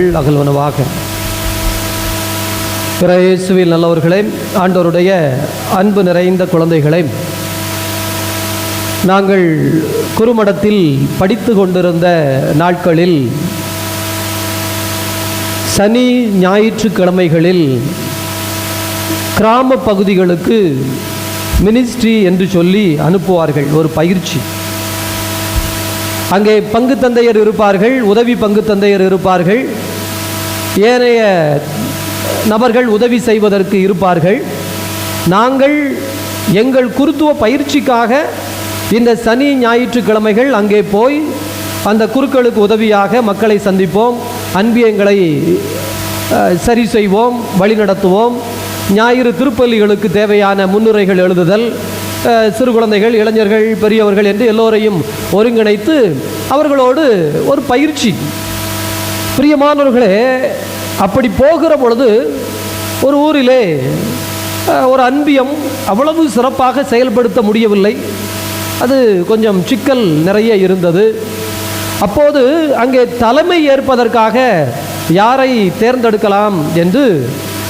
பாவங்கள் அகல்வனவாக பிற இயேசுவில் நல்லவர்களே ஆண்டவருடைய அன்பு நிறைந்த குழந்தைகளே நாங்கள் குறுமடத்தில் படித்து கொண்டிருந்த நாட்களில் சனி ஞாயிற்றுக்கிழமைகளில் கிராம பகுதிகளுக்கு மினிஸ்ட்ரி என்று சொல்லி அனுப்புவார்கள் ஒரு பயிற்சி. அங்கே பங்கு தந்தையர் இருப்பார்கள் உதவி பங்கு தந்தையர் இருப்பார்கள். ஏனைய நபர்கள் உதவி செய்வதற்கு இருப்பார்கள். நாங்கள் எங்கள் குருத்துவ பயிற்சிக்காக இந்த சனி ஞாயிற்றுக்கிழமைகள் அங்கே போய் அந்த குருக்களுக்கு உதவியாக மக்களை சந்திப்போம். அன்பியங்களை சரி செய்வோம் வழிநடத்துவோம். ஞாயிறு திருப்பள்ளிகளுக்கு தேவையான முன்னுரைகள் எழுதுதல் சிறு குழந்தைகள் இளைஞர்கள் பெரியவர்கள் என்று எல்லோரையும் ஒருங்கிணைத்து அவர்களோடு ஒரு பயிற்சி. பிரியமானவர்களே அப்படி போகிற பொழுது ஒரு ஊரிலே ஒரு அன்பியம் அவ்வளவு சிறப்பாக செயல்படுத்த முடியவில்லை. அது கொஞ்சம் சிக்கல் நிறைய இருந்தது. அப்போது அங்கே தலைமை ஏற்பதற்காக யாரை தேர்ந்தெடுக்கலாம் என்று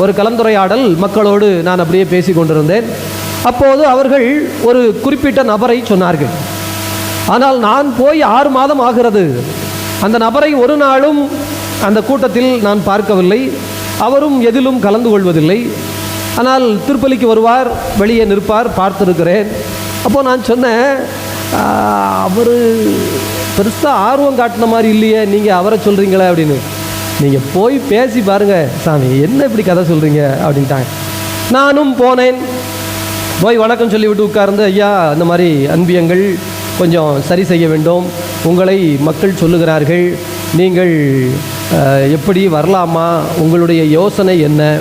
ஒரு கலந்துரையாடல் மக்களோடு நான் அப்படியே பேசி கொண்டிருந்தேன். அப்போது அவர்கள் ஒரு குறிப்பிட்ட நபரை சொன்னார்கள். ஆனால் நான் போய் ஆறு மாதம் ஆகிறது. அந்த நபரை ஒரு நாளும் அந்த கூட்டத்தில் நான் பார்க்கவில்லை. அவரும் எதிலும் கலந்து கொள்வதில்லை. ஆனால் திருப்பலிக்கு வருவார் வெளியே நிற்பார் பார்த்துருக்கிறேன். அப்போது நான் சொன்னேன் அவர் பெருசாக ஆர்வம் காட்டின மாதிரி இல்லையே நீங்கள் அவரை சொல்கிறீங்களே அப்படின்னு. நீங்கள் போய் பேசி பாருங்கள் சாமி என்ன இப்படி கதை சொல்கிறீங்க அப்படின்ட்டாங்க. நானும் போனேன். போய் வணக்கம் சொல்லிவிட்டு உட்கார்ந்து ஐயா இந்த மாதிரி அன்பியங்கள் கொஞ்சம் சரி செய்ய வேண்டும். உங்களை மக்கள் சொல்லுகிறார்கள். நீங்கள் எப்படி வரலாமா? உங்களுடைய யோசனை என்ன?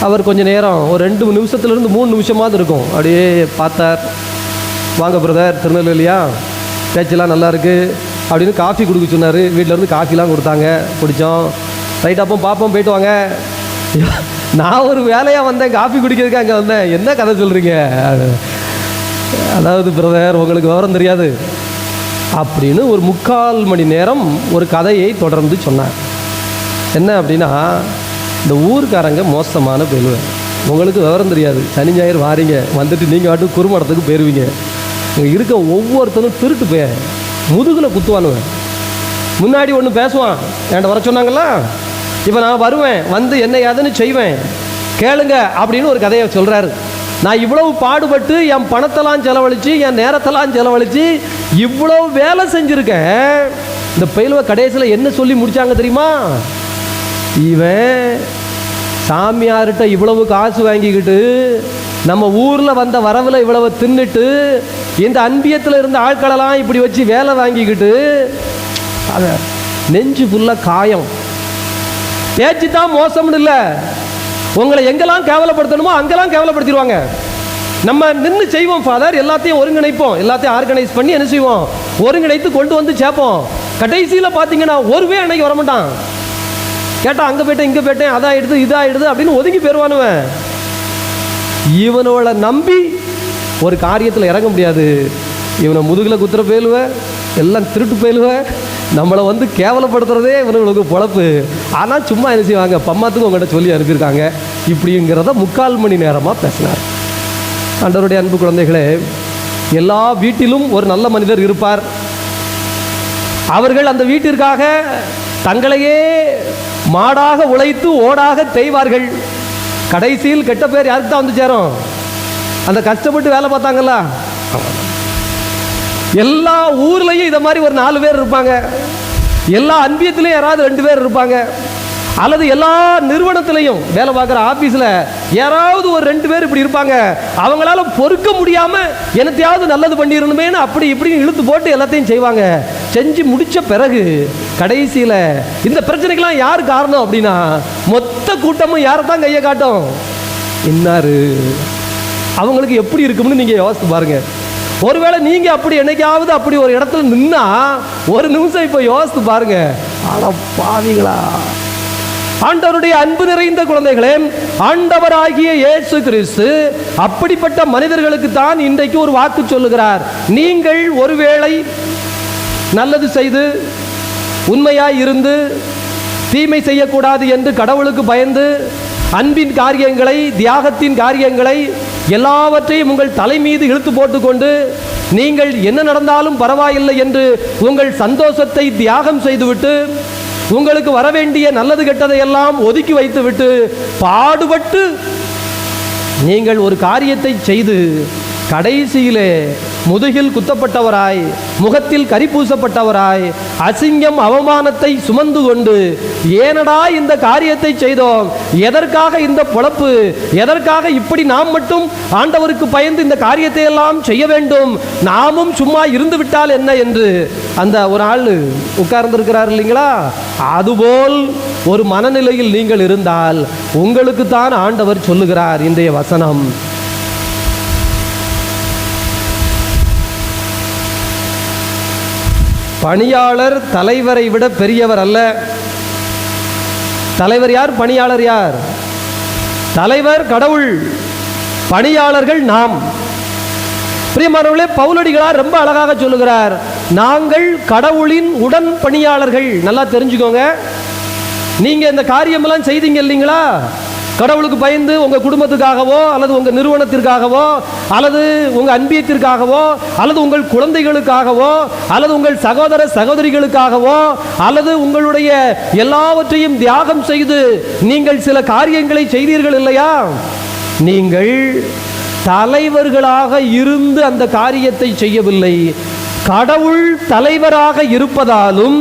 அவர் கொஞ்சம் நேரம் ஒரு ரெண்டு நிமிஷத்துலேருந்து மூணு நிமிஷமாவது இருக்கும். அப்படியே பார்த்தார். வாங்க பிரதர் திருநெல்வேலியா? பேச்செல்லாம் நல்லாயிருக்கு அப்படின்னு காஃபி கொடுக்க சொன்னார். வீட்டிலேருந்து காஃபிலாம் கொடுத்தாங்க. குடித்தோம் ரைட் அப்போ பார்ப்போம் போயிட்டு வாங்க. நான் ஒரு வேலையாக வந்தேன் காஃபி குடிக்கிறதுக்கு அங்கே வந்தேன். என்ன கதை சொல்கிறீங்க அதாவது பிரதர் உங்களுக்கு விவரம் தெரியாது. அப்படின்னு ஒரு முக்கால் மணி நேரம் ஒரு கதையை தொடர்ந்து சொன்னார். என்ன அப்படின்னா இந்த ஊர்க்காரங்க மோசமான பெறுவேன் உங்களுக்கு விவரம் தெரியாது. சனி ஞாயிறு வாரீங்க. வந்துட்டு நீங்கள் வாட்டு குறுமடத்துக்கு போயிடுவீங்க இங்கே இருக்க ஒவ்வொருத்தனும் திருட்டு போய் முதுகில் குத்துவானுவேன் முன்னாடி ஒன்று பேசுவான். என்கிட்ட வர சொன்னாங்களா? இப்போ நான் வருவேன். வந்து என்ன ஏதுன்னு செய்வேன். கேளுங்க அப்படின்னு ஒரு கதையை சொல்கிறாரு நான் இவ்வளவு பாடுபட்டு என் பணத்தெல்லாம் செலவழித்து என் நேரத்தெல்லாம் செலவழித்து இவ்வளவு வேலை செஞ்சுருக்கேன். இந்த பயிலுவை கடைசியில் என்ன சொல்லி முடித்தாங்க தெரியுமா? இவன் சாமியார்கிட்ட இவ்வளவு காசு வாங்கிக்கிட்டு நம்ம ஊரில் வந்த வரவில் இவ்வளவு தின்னுட்டு இந்த அன்பியத்தில் இருந்த ஆட்களெல்லாம் இப்படி வச்சு வேலை வாங்கிக்கிட்டு அதை நெஞ்சு ஃபுல்லாக காயம். பேச்சு தான் மோசம்னு இல்லை. உங்களை எங்கெல்லாம் கேவலப்படுத்தணுமோ அங்கெல்லாம் கேவலப்படுத்திடுவாங்க. நம்ம நின்று செய்வோம் ஃபாதர் எல்லாத்தையும் ஒருங்கிணைப்போம். எல்லாத்தையும் ஆர்கனைஸ் பண்ணி என்ன செய்வோம்? ஒருங்கிணைத்து கொண்டு வந்து சேர்ப்போம். கடைசியில் பார்த்தீங்கன்னா ஒருவே அன்னைக்கு வரமாட்டான். கேட்டால் அங்கே போயிட்டேன் இங்கே போயிட்டேன் அதாயிடுது இதாயிடுது அப்படின்னு ஒதுங்கி போயிடுவானுவன். இவனோட நம்பி ஒரு காரியத்தில் இறங்க முடியாது. இவனை முதுகில் குத்துற போயிடுவேன் எல்லாம் திருட்டு போயிலுவ நம்மளை வந்து கேவலப்படுத்துறதே இவனுங்களுக்கு பொழப்பு. ஆனால் சும்மா என்ன செய்வாங்க? பம்மாத்துக்கு உங்கள்கிட்ட சொல்லி அனுப்பியிருக்காங்க. இப்படிங்கிறத முக்கால் மணி நேரமாக பேசினார். ஆண்டவருடைய அன்பு குழந்தைகளே எல்லா வீட்டிலும் ஒரு நல்ல மனிதர் இருப்பார். அவர்கள் அந்த வீட்டிற்காக தங்களையே மாடாக உழைத்து ஓடாக தேய்வார்கள். கடைசியில் கெட்ட பேர் யாருக்கு தான் வந்து சேரும்? அந்த கஷ்டப்பட்டு வேலை பார்த்தாங்கல்ல? எல்லா ஊர்லேயும் இதை மாதிரி ஒரு நாலு பேர் இருப்பாங்க. எல்லா அன்பியத்திலையும் யாராவது ரெண்டு பேர் இருப்பாங்க. அல்லது எல்லா நிறுவனத்திலையும் வேலை பார்க்குற ஆஃபீஸில் யாராவது ஒரு ரெண்டு பேர் இப்படி இருப்பாங்க அவங்களால பொறுக்க முடியாமல் என்னத்தையாவது நல்லது பண்ணிடணுமேனு அப்படி இப்படின்னு இழுத்து போட்டு எல்லாத்தையும் செய்வாங்க. செஞ்சு முடித்த பிறகு கடைசியில் இந்த பிரச்சனைக்கெல்லாம் யார் காரணம் அப்படின்னா மொத்த கூட்டமும் யாரை தான் கையை காட்டும்? இன்னாரு. அவங்களுக்கு எப்படி இருக்கும்னு நீங்கள் யோசித்து பாருங்கள் ஒருவேளை நீங்கள் அப்படி என்னைக்காவது அப்படி ஒரு இடத்துல நின்னா ஒரு நிமிஷம் இப்போ யோசித்து பாருங்கள் ஆனா பாவிங்களா ஆண்டவருடைய அன்பு நிறைந்த குழந்தைகளே ஆண்டவராகிய இயேசு கிறிஸ்து அப்படிப்பட்ட மனிதர்களுக்கு தான் இன்றைக்கு ஒரு வாக்கு சொல்லுகிறார். நீங்கள் ஒருவேளை நல்லது செய்து உண்மையாய் இருந்து தீமை செய்யக்கூடாது என்று கடவுளுக்கு பயந்து அன்பின் காரியங்களை தியாகத்தின் காரியங்களை எல்லாவற்றையும் உங்கள் தலை மீது இழுத்து போட்டுக்கொண்டு நீங்கள் என்ன நடந்தாலும் பரவாயில்லை என்று உங்கள் சந்தோஷத்தை தியாகம் செய்துவிட்டு உங்களுக்கு வரவேண்டிய நல்லது கெட்டதை எல்லாம் ஒதுக்கி வைத்துவிட்டு பாடுபட்டு நீங்கள் ஒரு காரியத்தை செய்து கடைசியிலே முதுகில் குத்தப்பட்டவராய் முகத்தில் கரிப்பூசப்பட்டவராய் அசிங்கம் அவமானத்தை சுமந்து கொண்டு ஏனடா இந்த காரியத்தை செய்தோம்? எதற்காக இந்த பொழப்பு? எதற்காக இப்படி நாம் மட்டும் ஆண்டவருக்கு பயந்து இந்த காரியத்தை எல்லாம் செய்ய வேண்டும்? நாமும் சும்மா இருந்து விட்டால் என்ன என்று அந்த ஒரு ஆள் உட்கார்ந்திருக்கிறார் இல்லைங்களா? அதுபோல் ஒரு மனநிலையில் நீங்கள் இருந்தால் உங்களுக்கு தான் ஆண்டவர் சொல்லுகிறார் இன்றைய வசனம். பணியாளர் தலைவரை விட பெரியவர் அல்ல. தலைவர் யார்? பணியாளர் யார்? தலைவர் கடவுள் பணியாளர்கள் நாம். பிரியமானவர்களே பவுலடிகளார் ரொம்ப அழகாக சொல்லுகிறார். நாங்கள் கடவுளின் உடன் பணியாளர்கள். நல்லா தெரிஞ்சுக்கோங்க. நீங்கள் இந்த காரியமெல்லாம் செய்தீங்க இல்லைங்களா? கடவுளுக்கு பயந்து உங்கள் குடும்பத்துக்காகவோ அல்லது உங்கள் நிறுவனத்திற்காகவோ அல்லது உங்கள் அன்பியத்திற்காகவோ அல்லது உங்கள் குழந்தைகளுக்காகவோ அல்லது உங்கள் சகோதர சகோதரிகளுக்காகவோ அல்லது உங்களுடைய எல்லாவற்றையும் தியாகம் செய்து நீங்கள் சில காரியங்களை செய்தீர்கள் இல்லையா? நீங்கள் தலைவர்களாக இருந்து அந்த காரியத்தை செய்யவில்லை. கடவுள் தலைவராக இருப்பதாலும்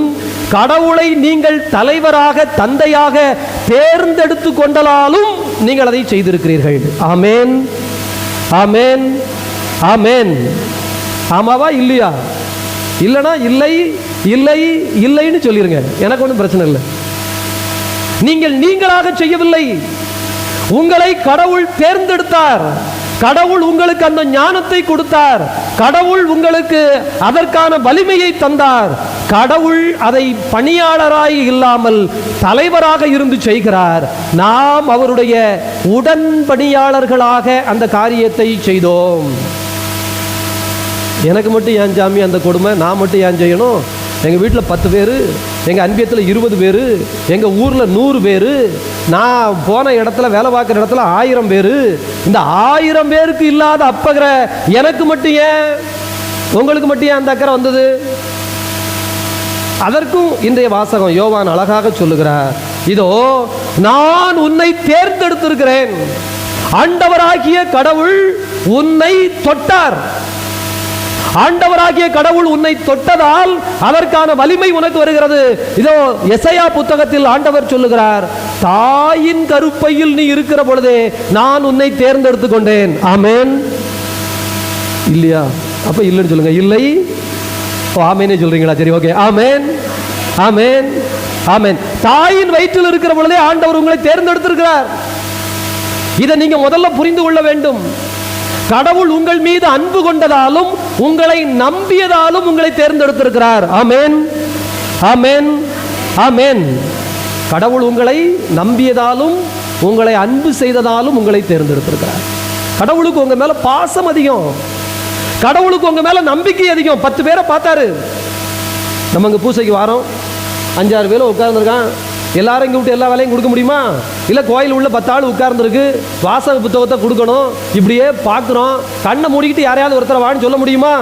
கடவுளை நீங்கள் தலைவராக தந்தையாக தேர்ந்தெடுத்து கொண்டலாலும் நீங்கள் அதை செய்திருக்கிறீர்கள். ஆமேன். ஆமேன். ஆமேன். ஆமாவா? இல்லையா? இல்லைனா இல்லை இல்லை இல்லைன்னு சொல்லிடுங்க எனக்கு ஒன்றும் பிரச்சனை இல்லை. நீங்கள் நீங்களாக செய்யவில்லை. உங்களை கடவுள் தேர்ந்தெடுத்தார். கடவுள் உங்களுக்கு அந்த ஞானத்தை கொடுத்தார். கடவுள் உங்களுக்கு அதற்கான வலிமையை தந்தார். கடவுள் அதை பணியாளராய் இல்லாமல் தலைவராக இருந்து செய்கிறார். நாம் அவருடைய உடன் பணியாளர்களாக அந்த காரியத்தை செய்தோம். எனக்கு மட்டும் ஏன் சாமி அந்த கொடுமை? நான் மட்டும் ஏன் செய்யணும்? எங்கள் வீட்டில் பத்து பேர். எங்கள் அன்பியத்தில் இருபது பேர் எங்கள் ஊரில் நூறு பேர் நான் போன இடத்துல வேலை பார்க்குற இடத்துல ஆயிரம் பேர். இந்த ஆயிரம் பேருக்கு இல்லாத அப்பகிற எனக்கு மட்டும் ஏன்? உங்களுக்கு மட்டும் ஏன் அந்த அக்கறை வந்தது? அதற்கும் இன்றைய வாசகம் யோவான் அழகாக சொல்லுகிறார் இதோ நான் உன்னை தேர்ந்தெடுத்திருக்கிறேன். ஆண்டவராகிய கடவுள் உன்னை தொட்டார். ஆண்டவராகிய கடவுள் உன்னை தொட்டதால் அதற்கான வலிமை உனக்கு வருகிறது. இதோ எசையா புத்தகத்தில் ஆண்டவர் சொல்லுகிறார் தாயின் கருப்பையில் நீ இருக்கிற பொழுதே நான் உன்னை தேர்ந்தெடுத்து கொண்டேன். ஆமேன். இல்லையா? அப்ப இல்லைன்னு சொல்லுங்க. இல்லை. ஓ ஆமேனே சொல்றீங்களா? சரி ஓகே. ஆமேன். ஆமேன். ஆமேன். தாயின் வயிற்றில் இருக்கிற பொழுதே ஆண்டவர் உங்களை தேர்ந்தெடுத்திருக்கிறார். இதை நீங்க முதல்ல புரிந்து கொள்ள வேண்டும். கடவுள் உங்கள் மீது அன்பு கொண்டதாலும் உங்களை நம்பியதாலும் உங்களை தேர்ந்தெடுத்திருக்கிறார். ஆமேன். ஆமேன். ஆமேன். கடவுள் உங்களை நம்பியதாலும் உங்களை அன்பு செய்ததாலும் உங்களை தேர்ந்தெடுத்திருக்கிறார். கடவுளுக்கு உங்க மேல பாசம் அதிகம். கடவுளுக்கு உங்க மேல நம்பிக்கை அதிகம். பத்து பேரை பார்த்தாரு. நம்ம இங்கே பூசைக்கு வாரோம். அஞ்சாறு பேரும் உட்கார்ந்துருக்கான். எல்லாரும் இங்கே விட்டு எல்லா வேலையும் கொடுக்க முடியுமா? இல்லை கோயில் உள்ள பத்து ஆள் உட்கார்ந்துருக்கு வாசக புத்தகத்தை கொடுக்கணும் இப்படியே பார்க்குறோம். கண்ணை மூடிக்கிட்டு யாரையாவது ஒருத்தரை வான்னு சொல்ல முடியுமா?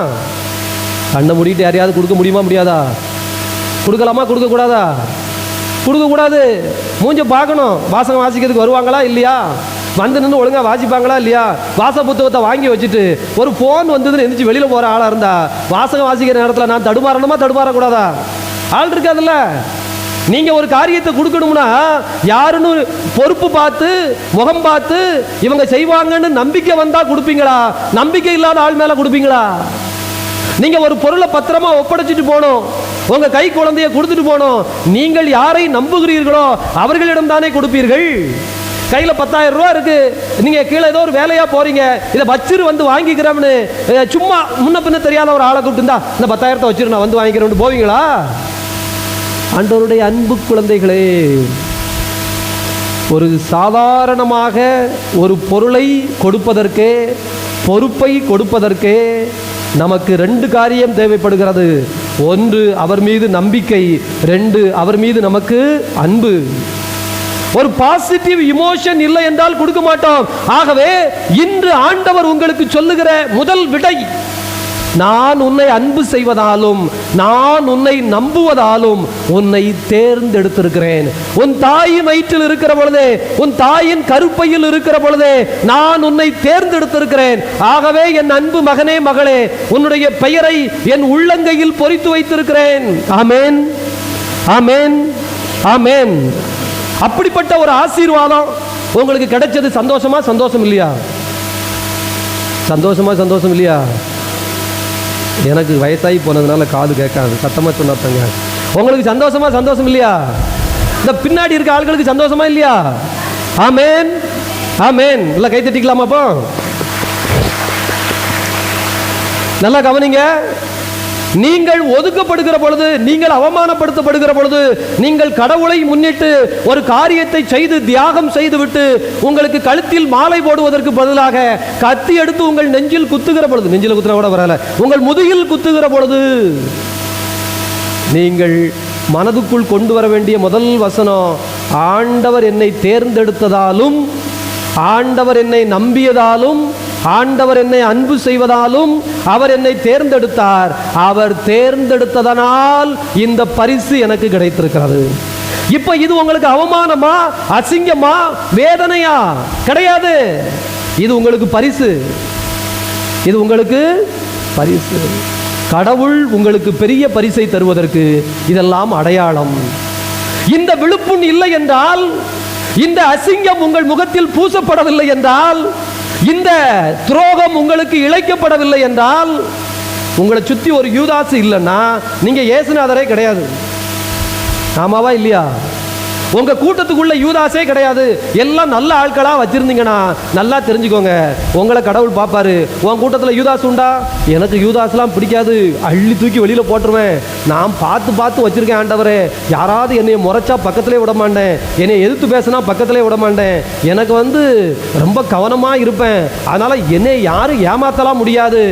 கண்ணை மூடிக்கிட்டு யாரையாவது கொடுக்க முடியுமா முடியாதா? கொடுக்கலாமா கொடுக்கக்கூடாதா? கொடுக்கக்கூடாது. மூஞ்ச பார்க்கணும். வாசகம் வாசிக்கிறதுக்கு வருவாங்களா இல்லையா? வந்து நின்று ஒழுங்காக வாசிப்பாங்களா இல்லையா? வாச புத்தகத்தை வாங்கி வச்சுட்டு ஒரு ஃபோன் வந்ததுன்னு எந்திரிச்சு வெளியில் போகிற ஆளாக இருந்தா வாசகம் வாசிக்கிற நேரத்தில் நான் தடுமாறணுமா தடுமாறக்கூடாதா? ஆள் இருக்காதுல்ல? நீங்க ஒரு காரியத்தை கொடுக்கணும்னா யாருன்னு பொறுப்பு பார்த்து முகம் பார்த்து இவங்க செய்வாங்கன்னு நம்பிக்கை வந்தா கொடுப்பீங்களா? நம்பிக்கை இல்லாத ஆள் மேல கொடுப்பீங்களா? நீங்க ஒரு பொருளை பத்திரமா ஒப்படைச்சிட்டு போகணும். உங்க கை குழந்தைய கொடுத்துட்டு போகணும். நீங்கள் யாரை நம்புகிறீர்களோ அவர்களிடம் தானே கொடுப்பீர்கள். கையில் பத்தாயிரம் ரூபா இருக்கு. நீங்க கீழே ஏதோ ஒரு வேலையா போறீங்க. இதை வச்சிரு வந்து வாங்கிக்கிறோம்னு சும்மா முன்ன பின்ன தெரியாத ஒரு ஆளை கூப்பிட்டு இந்த பத்தாயிரத்தை வச்சிரு நான் வந்து வாங்கிக்கிறேன் போவீங்களா? ஆண்டவருடைய அன்பு குழந்தைகளே ஒரு சாதாரணமாக ஒரு பொருளை கொடுப்பதற்கே பொறுப்பை கொடுப்பதற்கே நமக்கு ரெண்டு காரியம் தேவைப்படுகிறது. ஒன்று அவர் மீது நம்பிக்கை. ரெண்டு அவர் மீது நமக்கு அன்பு. ஒரு பாசிட்டிவ் இமோஷன் இல்லை என்றால் கொடுக்க மாட்டோம். ஆகவே இன்று ஆண்டவர் உங்களுக்கு சொல்லுகிற முதல் விடை நான் உன்னை அன்பு செய்வதாலும் நான் உன்னை நம்புவதாலும் உன்னை தேர்ந்தெடுத்திருக்கிறேன். உன் தாயின் வயிற்றில் இருக்கிற பொழுதே உன் தாயின் கருப்பையில் இருக்கிற பொழுதே நான் உன்னை தேர்ந்தெடுத்திருக்கிறேன். ஆகவே என் அன்பு மகனே மகளே உன்னுடைய பெயரை என் உள்ளங்கையில் பொறித்து வைத்திருக்கிறேன். ஆமேன். ஆமேன். ஆமேன். அப்படிப்பட்ட ஒரு ஆசீர்வாதம் உங்களுக்கு கிடைச்சது சந்தோஷமா சந்தோஷம் இல்லையா? சந்தோஷமா சந்தோஷம் இல்லையா? எனக்கு வயசாகி போனதுனால காது கேட்காது. சத்தமாக சொன்னாத்தங்க. உங்களுக்கு சந்தோஷமா சந்தோஷம் இல்லையா? இந்த பின்னாடி இருக்க ஆட்களுக்கு சந்தோஷமா இல்லையா? ஆமேன். ஆமேன். நல்லா கை தட்டிக்கலாமா அப்போ? நல்லா கவனிங்க. நீங்கள் ஒதுக்கப்படுகிற பொழுது நீங்கள் அவமானப்படுத்தப்படுகிற பொழுது நீங்கள் கடவுளை முன்னிட்டு ஒரு காரியத்தை செய்து தியாகம் செய்துவிட்டு உங்களுக்கு கழுத்தில் மாலை போடுவதற்கு பதிலாக கத்தி எடுத்து உங்கள் நெஞ்சில் குத்துகிற பொழுது நெஞ்சில் குத்துற கூட வரல உங்கள் முதுகில் குத்துகிற பொழுது நீங்கள் மனதுக்குள் கொண்டு வர வேண்டிய முதல் வசனம் ஆண்டவர் என்னை தேர்ந்தெடுத்ததாலும் ஆண்டவர் என்னை நம்பியதாலும் ஆண்டவர் என்னை அன்பு செய்வதாலும் அவர் என்னை தேர்ந்தெடுத்தார். அவர் தேர்ந்தெடுத்ததனால் இந்த பரிசு எனக்கு கிடைத்திருக்கிறது. இப்ப இது உங்களுக்கு அவமானமா அசிங்கமா வேதனையா? கிடையாது. இது உங்களுக்கு பரிசு. இது உங்களுக்கு பரிசு. கடவுள் உங்களுக்கு பெரிய பரிசை தருவதற்கு இதெல்லாம் அடையாளம். இந்த விழுப்புண் இல்லை என்றால் இந்த அசிங்கம் உங்கள் முகத்தில் பூசப்படவில்லை என்றால் இந்த துரோகம் உங்களுக்கு இழைக்கப்படவில்லை என்றால் உங்களை சுற்றி ஒரு யூதாசு இல்லைன்னா நீங்கள் ஏசுநாதரே கிடையாது. ஆமாவா இல்லையா? உங்க கூட்டத்துக்குள்ள யூதாசே கிடையாது. எல்லாம் நல்ல ஆட்களா வச்சிருந்தீங்கன்னா நல்லா தெரிஞ்சுக்கோங்க. உங்களை கடவுள் பார்ப்பாரு. உன் கூட்டத்தில் யூதாஸ் உண்டா? எனக்கு யூதாஸ்லாம் பிடிக்காது. அள்ளி தூக்கி வெளியில போட்டுருவேன். நான் பார்த்து பார்த்து வச்சிருக்கேன் ஆண்டவரே. யாராவது என்னை முறைச்சா பக்கத்திலே விட மாட்டேன். என்னை எதிர்த்து பேசினா பக்கத்திலே விட மாட்டேன். எனக்கு வந்து ரொம்ப கவனமாக இருப்பேன். அதனால என்னை யாரும் ஏமாத்தலாம் முடியாது.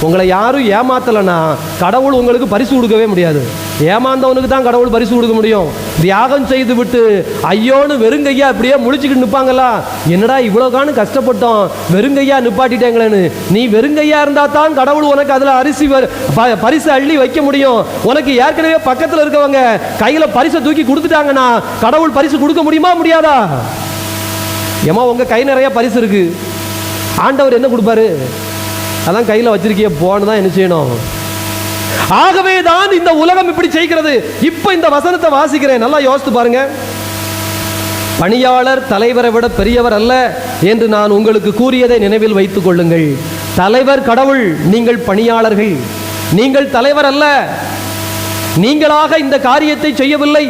உங்களை யாரும் ஏமாத்தலைன்னா கடவுள் உங்களுக்கு பரிசு கொடுக்கவே முடியாது. ஏமாந்தவனுக்கு தான் கடவுள் பரிசு கொடுக்க முடியும். தியாகம் செய்து விட்டு ஐயோன்னு வெறுங்கையா அப்படியே முழிச்சுக்கிட்டு நிற்பாங்களா என்னடா இவ்வளோ காணும் கஷ்டப்பட்டோம். வெறுங்கையா நிப்பாட்டிட்டேங்களேன்னு. நீ வெறுங்கையா இருந்தா தான் கடவுள் உனக்கு அதில் அரிசி ப- பரிசு அள்ளி வைக்க முடியும். உனக்கு ஏற்கனவே பக்கத்தில் இருக்கவங்க கையில் பரிசை தூக்கி கொடுத்துட்டாங்கன்னா கடவுள் பரிசு கொடுக்க முடியுமா முடியாதா? ஏமா உங்கள் கை நிறைய பரிசு இருக்கு. ஆண்டவர் என்ன கொடுப்பாரு? அதான் கையில் வச்சிருக்கிய போன்னு தான் என்ன செய்யணும்? ஆகவே தான் இந்த உலகம் இப்படி செய்கிறது இப்போ இந்த வசனத்தை வாசிக்கிறேன். நல்லா யோசித்து பாருங்க. பணியாளர் தலைவரை விட பெரியவர் அல்ல என்று நான் உங்களுக்கு கூறியதை நினைவில் வைத்துக் கொள்ளுங்கள். தலைவர் கடவுள் நீங்கள் பணியாளர்கள். நீங்கள் தலைவர் அல்ல. நீங்களாக இந்த காரியத்தை செய்யவில்லை.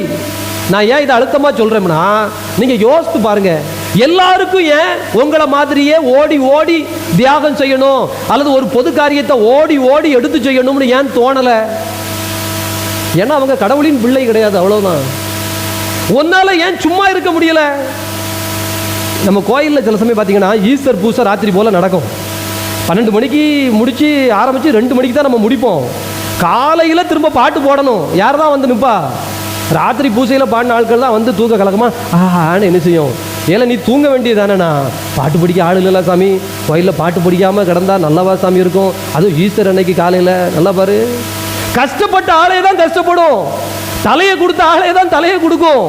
நான் ஏன் இதை அழுத்தமாக சொல்கிறேன்னா நீங்கள் யோசித்து பாருங்கள் எல்லாருக்கும் ஏன் உங்களை மாதிரியே ஓடி ஓடி தியாகம் செய்யணும்? அல்லது ஒரு பொது காரியத்தை ஓடி ஓடி எடுத்து செய்யணும்னு ஏன் தோணலை? ஏன்னா அவங்க கடவுளின் பிள்ளை கிடையாது அவ்வளோதான் ஒன்னால் ஏன் சும்மா இருக்க முடியல? நம்ம கோயிலில் சில சமயம் பார்த்தீங்கன்னா ஈஸ்டர் பூசை ராத்திரி போல் நடக்கும். பன்னெண்டு மணிக்கு முடித்து ஆரம்பித்து ரெண்டு மணிக்கு தான் நம்ம முடிப்போம். காலையில் திரும்ப பாட்டு போடணும். யார் தான் வந்து நிற்பா ராத்திரி பூசையில் பாடின ஆட்கள் தான் வந்து தூக்க கலக்கமாக ஆன்னு என்ன செய்யும்? ஏழை நீ தூங்க வேண்டியதானேண்ணா பாட்டு பிடிக்க ஆள் இல்லைல்ல சாமி. கோயிலில் பாட்டு பிடிக்காமல் கிடந்தா நல்லவா சாமி இருக்கும். அதுவும் ஈஸ்டர் அன்னைக்கு காலையில். நல்லா பாரு. கஷ்டப்பட்ட ஆளே தான் கஷ்டப்படும். தலையை கொடுத்த ஆளே தான் தலையை கொடுக்கும்.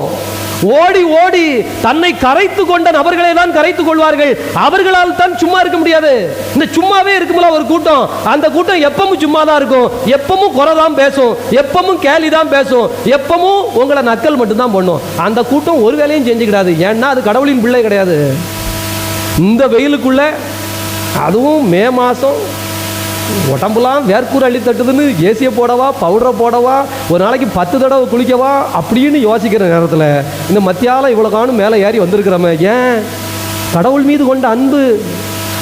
ஓடி ஓடி தன்னை கரைத்து கொண்ட நபர்களை தான் கரைத்து கொள்வார்கள். அவர்களால் தான் சும்மா இருக்க முடியாது. இந்த சும்மாவே இருக்கும்ல ஒரு கூட்டம். அந்த கூட்டம் எப்பவும் சும்மா தான் இருக்கும். எப்பவும் குறை தான் பேசும். எப்பவும் கேலி தான் பேசும். எப்பவும் உங்களை நக்கல் மட்டும்தான் பண்ணும். அந்த கூட்டம் ஒரு வேலையும் செஞ்சுக்கிடாது. ஏன்னா அது கடவுளின் பிள்ளை கிடையாது. இந்த வெயிலுக்குள்ள அதுவும் மே மாதம் உடம்புலாம் வேர்க்கூர் அள்ளி தட்டுதுன்னு ஏசியை போடவா பவுடரை போடவா ஒரு நாளைக்கு பத்து தடவை குளிக்கவா அப்படின்னு யோசிக்கிற நேரத்தில் இந்த மத்தியால இவ்வளோ காணும் மேலே ஏறி வந்திருக்கிறோமே ஏன்? கடவுள் மீது கொண்ட அன்பு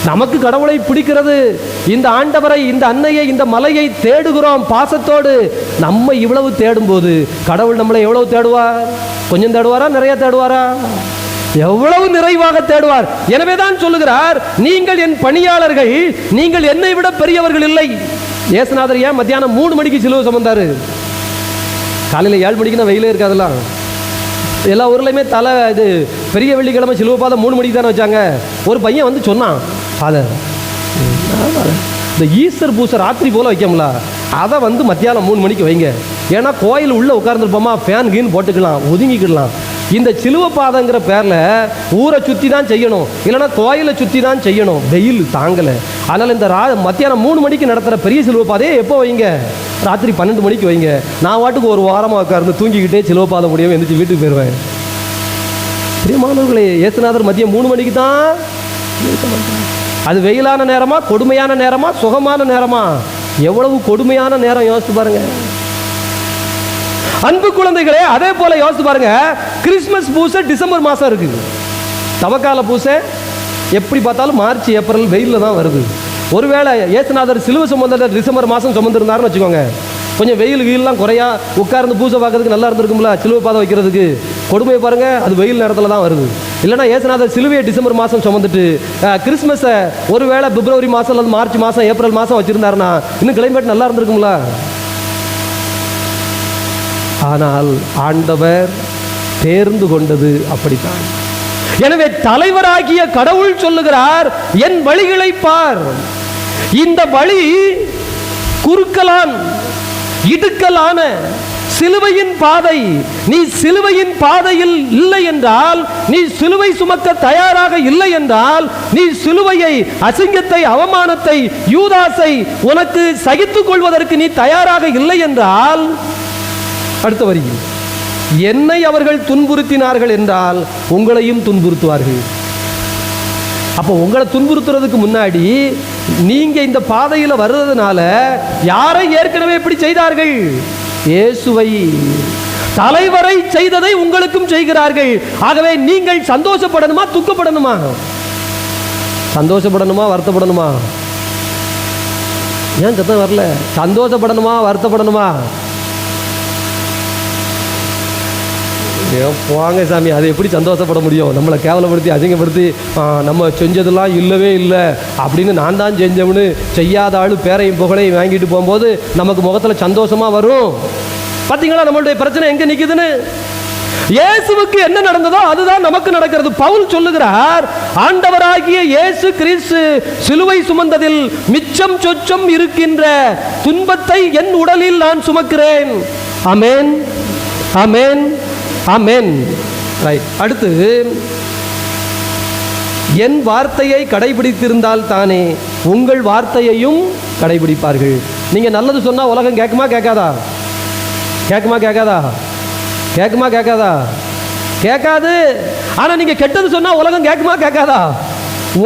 நமக்கு கடவுளை பிடிக்கிறது. இந்த ஆண்டவரை இந்த அன்னையை இந்த மலையை தேடுகிறோம் பாசத்தோடு. நம்ம இவ்வளவு தேடும்போது கடவுள் நம்மளை எவ்வளவு தேடுவார்? கொஞ்சம் தேடுவாரா? நிறைய தேடுவாரா? எவ்வளவு நிறைவாக தேடுவார்? எனவே தான் சொல்லுகிறார் நீங்கள் என் பணியாளர்கள் நீங்கள் என்னை விட பெரியவர்கள் இல்லை. ஏசுநாதர் ஏன் மத்தியானம் மூணு மணிக்கு சிலுவை சுமந்தாரு? காலையில் ஏழு மணிக்கு தான் வெயிலே இருக்காதெல்லாம் எல்லா ஊர்லேயுமே தலை இது பெரிய வெள்ளிக்கிழமை சிலுவை பாதம் மூணு மணிக்கு தானே வச்சாங்க. ஒரு பையன் வந்து சொன்னான் ஃபாதர் இந்த ஈஸ்டர் பூசை ராத்திரி போல் வைக்கோம்ல அதை வந்து மத்தியானம் மூணு மணிக்கு வைங்க. ஏன்னா கோயில் உள்ளே உட்கார்ந்துருப்போமா? ஃபேன் கீன் போட்டுக்கலாம் ஒதுங்கிக்கிடலாம். இந்த சிலுவை பாதங்கிற பேரில் ஊரை சுற்றி தான் செய்யணும். இல்லைன்னா கோயிலை சுற்றி தான் செய்யணும். வெயில் தாங்கலை. அதனால் இந்த ரா மத்தியானம் மூணு மணிக்கு நடத்துகிற பெரிய சிலுவை பாதையை எப்போ வைங்க? ராத்திரி பன்னெண்டு மணிக்கு வைங்க. நான் வாட்டுக்கு ஒரு வாரமாக உட்கார்ந்து தூங்கிக்கிட்டே சிலுவை பாதை முடியாமல் எந்திரிச்சு வீட்டுக்கு போயிடுவேன் பிரியமானவர்களே ஏசுநாதர் மதியம் மூணு மணிக்கு தான் அது வெயிலான நேரமா கொடுமையான நேரமா சுகமான நேரமா? எவ்வளவு கொடுமையான நேரம் யோசிச்சு பாருங்க. அன்பு குழந்தைகளே அதே போல யோசித்து பாருங்க. கிறிஸ்மஸ் பூசை டிசம்பர் மாதம் இருக்குது தவக்கால பூசை எப்படி பார்த்தாலும் மார்ச் ஏப்ரல் வெயிலில் தான் வருது. ஒருவேளை ஏசுநாதர் சிலுவை சுமந்த டிசம்பர் மாதம் சுமந்துருந்தாருன்னு வச்சுக்கோங்க. கொஞ்சம் வெயில் வெயிலெலாம் குறையா உட்கார்ந்து பூசை பார்க்கறதுக்கு நல்லா இருந்திருக்கும்ல சிலுவை பாதை வைக்கிறதுக்கு. கொடுமையை பாருங்கள் அது வெயில் நேரத்தில் தான் வருது. இல்லைன்னா ஏசுநாதர் சிலுவையை டிசம்பர் மாதம் சுமந்துட்டு கிறிஸ்மஸை ஒருவேளை பிப்ரவரி மாதம் அல்லது மார்ச் மாதம் ஏப்ரல் மாதம் வச்சுருந்தாருன்னா இன்னும் கிளைமேட் நல்லா இருந்திருக்கும்ல. ஆனால் ஆண்டவர் தேர்ந்து கொண்டது அப்படித்தான். எனவே தலைவராகிய கடவுள் சொல்லுகிறார் என் வழிகளை பார். இந்த வழி குறுக்கலான் இடுக்கலான சிலுவையின் பாதை. நீ சிலுவையின் பாதையில் இல்லை என்றால் நீ சிலுவை சுமக்க தயாராக இல்லை என்றால் நீ சிலுவையை அசிங்கத்தை அவமானத்தை யூதாசை உனக்கு சகித்துக் கொள்வதற்கு நீ தயாராக இல்லை என்றால் அடுத்த வருகிறேன் என்னை அவர்கள் துன்புறுத்தினார்கள் என்றால் உங்களையும் துன்புறுத்துவார்கள். அப்போ உங்களை துன்புறுத்துறதுக்கு முன்னாடி நீங்கள் இந்த பாதையில் வர்றதுனால யாரை ஏற்கனவே இப்படி செய்தார்கள்? இயேசுவை. தலைவரை செய்ததை உங்களுக்கும் செய்கிறார்கள். ஆகவே நீங்கள் சந்தோஷப்படணுமா துக்கப்படணுமா? சந்தோஷப்படணுமா வருத்தப்படணுமா? ஏன் சத்தம் வரல? சந்தோஷப்படணுமா வருத்தப்படணுமா? போங்க சாமி அது எப்படி சந்தோஷப்பட முடியும்? நம்மளை கேவலப்படுத்தி அசிங்கப்படுத்தி நம்ம செஞ்சதெல்லாம் இல்லவே இல்லை. அப்படின்னு நான் தான் செஞ்சவனு செய்யாத ஆள் பேரையும் புகழையும் வாங்கிட்டு போகும்போது நமக்கு முகத்தில் சந்தோஷமா வரும். பார்த்தீங்களா நம்மளுடைய பிரச்சனை எங்கே நிற்குதுன்னு இயேசுவுக்கு என்ன நடந்ததோ அதுதான் நமக்கு நடக்கிறது. பவுல் சொல்லுகிறார் ஆண்டவராகிய இயேசு கிறிஸ்து சிலுவை சுமந்ததில் மிச்சம் சொச்சம் இருக்கின்ற துன்பத்தை என் உடலில் நான் சுமக்கிறேன். அமேன் அமேன் ஆமேன். ரைட் அடுத்து என் வார்த்தையை கடைபிடித்திருந்தால் தானே உங்கள் வார்த்தையையும் கடைபிடிப்பார்கள். நீங்கள் நல்லது சொன்னால் உலகம் கேட்குமா கேட்காதா கேட்குமா கேட்காதா கேட்குமா கேட்காதா கேட்காது ஆனால் நீங்கள் கெட்டது சொன்னால் உலகம் கேட்குமா கேட்காதா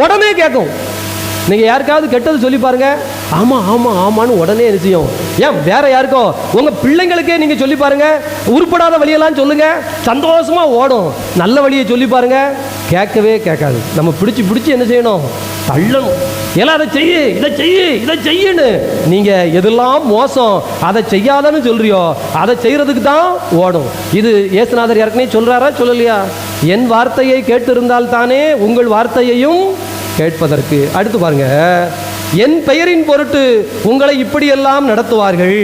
உடனே கேட்கும் நீங்கள் யாருக்காவது கெட்டது சொல்லி பாருங்க. ஆமாம் ஆமாம் ஆமான்னு உடனே நிச்சயம் ஏன் வேற யாருக்கோ? உங்க பிள்ளைங்களுக்கே நீங்க சொல்லி பாருங்க. உருப்படாத வழியெல்லாம் சொல்லுங்க. சந்தோஷமா ஓடும். நல்ல வழியை சொல்லி பாருங்க. கேட்கவே கேட்காது. நம்ம பிடிச்சி பிடிச்சி என்ன செய்யணும்? தள்ளணும். ஏன்னா அதை செய்யு இதை செய்யு இதை செய்யுன்னு. நீங்க எதெல்லாம் மோசம் அதை செய்யாதன்னு சொல்றியோ அதை செய்யறதுக்கு தான் ஓடும். இது ஏசுநாதர் ஏற்கனவே சொல்றாரா சொல்லலையா? என் வார்த்தையை கேட்டிருந்தால் தானே உங்கள் வார்த்தையையும் கேட்பதற்கு. அடுத்து பாருங்க. என் பெயரின் பொருட்டு உங்களை இப்படியெல்லாம் நடத்துவார்கள்.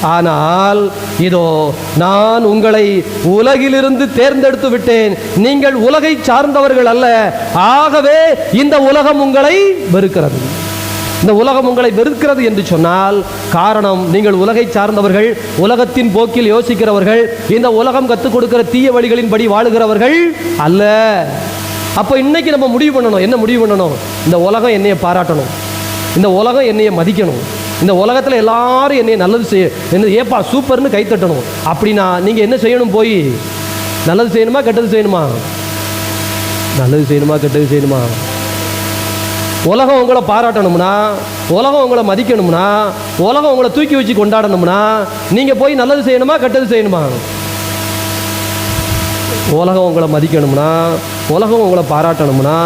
ஆனால் இதோ நான் உங்களை உலகிலிருந்து தேர்ந்தெடுத்து விட்டேன். நீங்கள் உலகை சார்ந்தவர்கள் அல்ல. ஆகவே இந்த உலகம் உங்களை வெறுக்கிறது. இந்த உலகம் உங்களை வெறுக்கிறது என்று சொன்னால் காரணம் நீங்கள் உலகை சார்ந்தவர்கள் உலகத்தின் போக்கில் யோசிக்கிறவர்கள் இந்த உலகம் கற்றுக் கொடுக்கிற தீய வழிகளின்படி வாழுகிறவர்கள் அல்ல. அப்போ இன்னைக்கு நம்ம முடிவு பண்ணணும். என்ன முடிவு பண்ணணும்? இந்த உலகம் என்னைய பாராட்டணும். இந்த உலகம் என்னையை மதிக்கணும். இந்த உலகத்தில் எல்லாரும் என்னை நல்லது செய்ய என்ன ஏப்பா சூப்பர்னு கைத்தட்டணும். அப்படின்னா நீங்கள் என்ன செய்யணும் போய்? நல்லது செய்யணுமா கெட்டது செய்யணுமா? நல்லது செய்யணுமா கெட்டது செய்யணுமா? உலகம் உங்களை பாராட்டணும்னா உலகம் உங்களை மதிக்கணும்னா உலகம் உங்களை தூக்கி வச்சு கொண்டாடணும்னா நீங்கள் போய் நல்லது செய்யணுமா கெட்டது செய்யணுமா? உலகம் உங்களை மதிக்கணும்னா உலகம் உங்களை பாராட்டணும்னா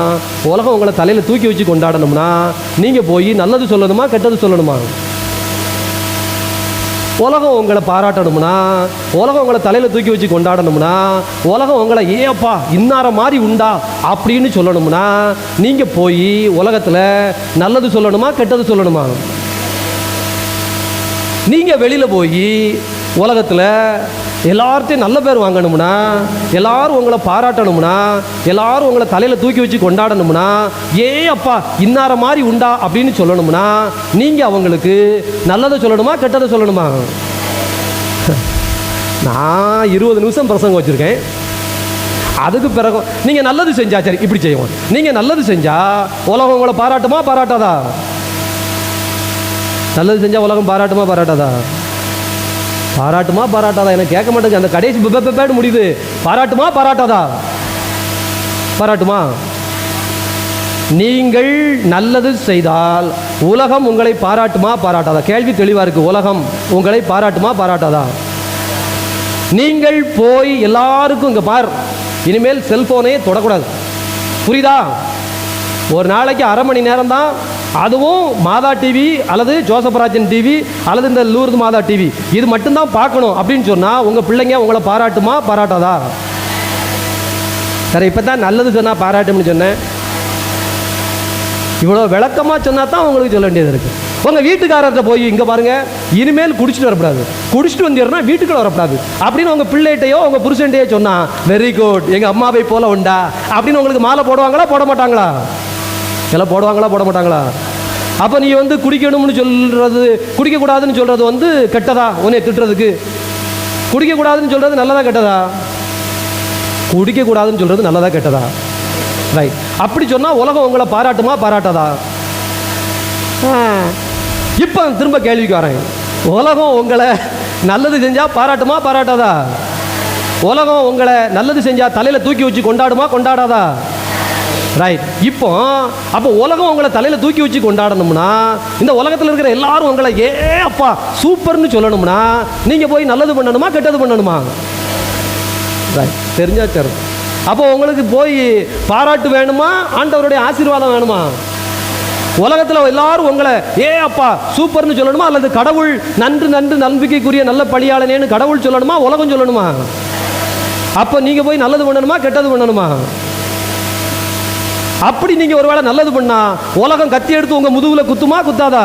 உலகம் உங்களை தலையில் தூக்கி வச்சு கொண்டாடணும்னா நீங்கள் போய் நல்லது சொல்லணுமா கெட்டது சொல்லணுமா? உலகம் உங்களை பாராட்டணும்னா உலகம் உங்களை தலையில் தூக்கி வச்சு கொண்டாடணும்னா உலகம் உங்களை ஏப்பா இன்னார மாதிரி உண்டா? அப்படின்னு சொல்லணும்னா நீங்கள் போய் உலகத்தில் நல்லது சொல்லணுமா கெட்டது சொல்லணுமா? நீங்கள் வெளியில் போய் உலகத்தில் எல்லார்ட்டையும் நல்ல பேர் வாங்கணும்னா எல்லாரும் உங்களை பாராட்டணும்னா எல்லாரும் உங்களை தலையில் தூக்கி வச்சு கொண்டாடணும்னா ஏ அப்பா இன்னார மாதிரி உண்டா அப்படின்னு சொல்லணும்னா நீங்கள் அவங்களுக்கு நல்லதை சொல்லணுமா கெட்டதை சொல்லணுமா? நான் இருபது நிமிஷம் பிரசங்கம் வச்சுருக்கேன். அதுக்கு பிறகு நீங்கள் நல்லது செஞ்சா சரி இப்படி செய்வோம். நீங்கள் நல்லது செஞ்சால் உலகம் உங்களை பாராட்டுமா பாராட்டாதா? நல்லது செஞ்சால் உலகம் பாராட்டுமா பாராட்டாதா? பாராட்டுமா பாராட்டாதா? எனக்கு கேட்க மாட்டேங்குது. அந்த கடைசி பேடு முடியுது. பாராட்டுமா பாராட்டாதா? பாராட்டுமா? நீங்கள் நல்லது செய்தால் உலகம் உங்களை பாராட்டுமா பாராட்டாதா? கேள்வி தெளிவாக இருக்கு. உலகம் உங்களை பாராட்டுமா பாராட்டாதா? நீங்கள் போய் எல்லாருக்கும் இங்கே பார். இனிமேல் செல்ஃபோனே தொடக்கூடாது. புரியுதா? ஒரு நாளைக்கு அரை மணி நேரம் தான் அதுவும் மாதா டிவி அல்லது ஜோசப்ராஜன் டிவி அல்லது இந்த லூர்து மாதா டிவி இது மட்டும்தான் பார்க்கணும் அப்படின்னு சொன்னால் உங்கள் பிள்ளைங்க உங்களை பாராட்டுமா பாராட்டாதா? சரி இப்போ தான் நல்லது சொன்னால் பாராட்டும்னு சொன்னேன். இவ்வளோ விளக்கமாக சொன்னால் தான் உங்களுக்கு சொல்ல வேண்டியது இருக்குது உங்கள் வீட்டுக்காரர்கிட்ட போய் இங்கே பாருங்கள் இனிமேல் குடிச்சிட்டு வரக்கூடாது. குடிச்சிட்டு வந்துடுறோம்னா வீட்டுக்குள்ள வரக்கூடாது. அப்படின்னு உங்கள் பிள்ளைகிட்டையோ உங்கள் புருஷன்டையோ சொன்னால் வெரி குட் எங்கள் அம்மாவை போல உண்டா? அப்படின்னு உங்களுக்கு மாலை போடுவாங்களா போட மாட்டாங்களா? எல்லாம் போடுவாங்களா? போட மாட்டாங்களா அப்போ நீ வந்து குடிக்கணும்னு சொல்கிறது குடிக்கக்கூடாதுன்னு சொல்கிறது வந்து கெட்டதா? உன்னை திட்டுறதுக்கு. குடிக்கக்கூடாதுன்னு சொல்கிறது நல்லதா கெட்டதா? குடிக்கக்கூடாதுன்னு சொல்கிறது நல்லதா கெட்டதா? ரைட் அப்படி சொன்னால் உலகம் உங்களை பாராட்டுமா பாராட்டாதா? இப்போ திரும்ப கேள்விக்கு வரேன். உலகம் உங்களை நல்லது செஞ்சால் பாராட்டுமா பாராட்டாதா? உலகம் உங்களை நல்லது செஞ்சால் தலையில் தூக்கி வச்சு கொண்டாடுமா கொண்டாடாதா? ரைட் இப்போ அப்போ உலகம் உங்களை தலையில் தூக்கி வச்சு கொண்டாடணும்னா இந்த உலகத்தில் இருக்கிற எல்லாரும் உங்களை ஏ அப்பா சூப்பர்னு சொல்லணும்னா நீங்கள் போய் நல்லது பண்ணணுமா கெட்டது பண்ணணுமா? ரைட் தெரிஞ்சா சரி அப்போ உங்களுக்கு போய் பாராட்டு வேணுமா? ஆண்டவருடைய ஆசீர்வாதம் வேணுமா? உலகத்தில் எல்லாரும் உங்களை ஏ அப்பா சூப்பர்னு சொல்லணுமா? அல்லது கடவுள் நன்று நன்று நம்பிக்கைக்குரிய நல்ல பணியாளனேன்னு கடவுள் சொல்லணுமா? உலகம் சொல்லணுமா? அப்போ நீங்கள் போய் நல்லது பண்ணணுமா கெட்டது பண்ணணுமா? அப்படி நீங்கள் ஒருவேளை நல்லது பண்ணா உலகம் கத்தி எடுத்து உங்கள் முதுகுல குத்துமா குத்தாதா?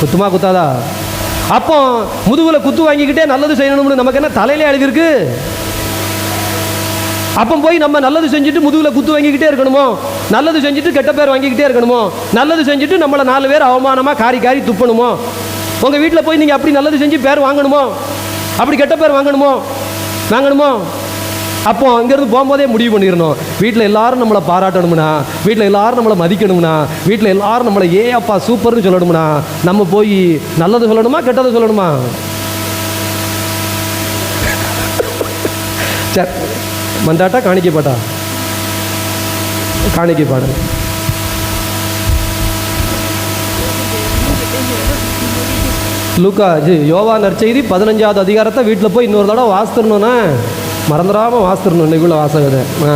குத்துமா குத்தாதா? அப்போ முதுகுல குத்து வாங்கிக்கிட்டே நல்லது செய்யணும்னு நமக்கு என்ன தலையிலே எழுதியிருக்கு அப்போ போய் நம்ம நல்லது செஞ்சுட்டு முதுகில் குத்து வாங்கிக்கிட்டே இருக்கணுமோ? நல்லது செஞ்சுட்டு கெட்ட பேர் வாங்கிக்கிட்டே இருக்கணுமோ? நல்லது செஞ்சுட்டு நம்மளை நாலு பேர் அவமானமாக காரி காரி துப்பணுமோ? உங்கள் வீட்டில் போய் நீங்கள் அப்படி நல்லது செஞ்சு பேர் வாங்கணுமோ? அப்படி கெட்ட பேர் வாங்கணுமோ? வாங்கணுமோ? அப்போ அங்கேருந்து போகும்போதே முடிவு பண்ணிடணும். வீட்டில் எல்லாரும் நம்மளை பாராட்டணும்னா வீட்டில் எல்லாரும் நம்மளை மதிக்கணும்னா வீட்டில் எல்லாரும் நம்மளை ஏ அப்பா சூப்பர்னு சொல்லணும்னா நம்ம போய் நல்லது சொல்லணுமா கெட்டது சொல்லணுமா? சரி. மந்தாட்டா காணிக்கப்பட்டா காணிக்கை பாடல் லூக்கா இது யோவா நற்செய்தி பதினஞ்சாவது அதிகாரத்தை வீட்டில் போய் இன்னொரு தடவை வாசித்துடணும்னா மறந்துடாமல் வாசித்துடணும் இன்னைக்குள்ள வாசகதை ஆ.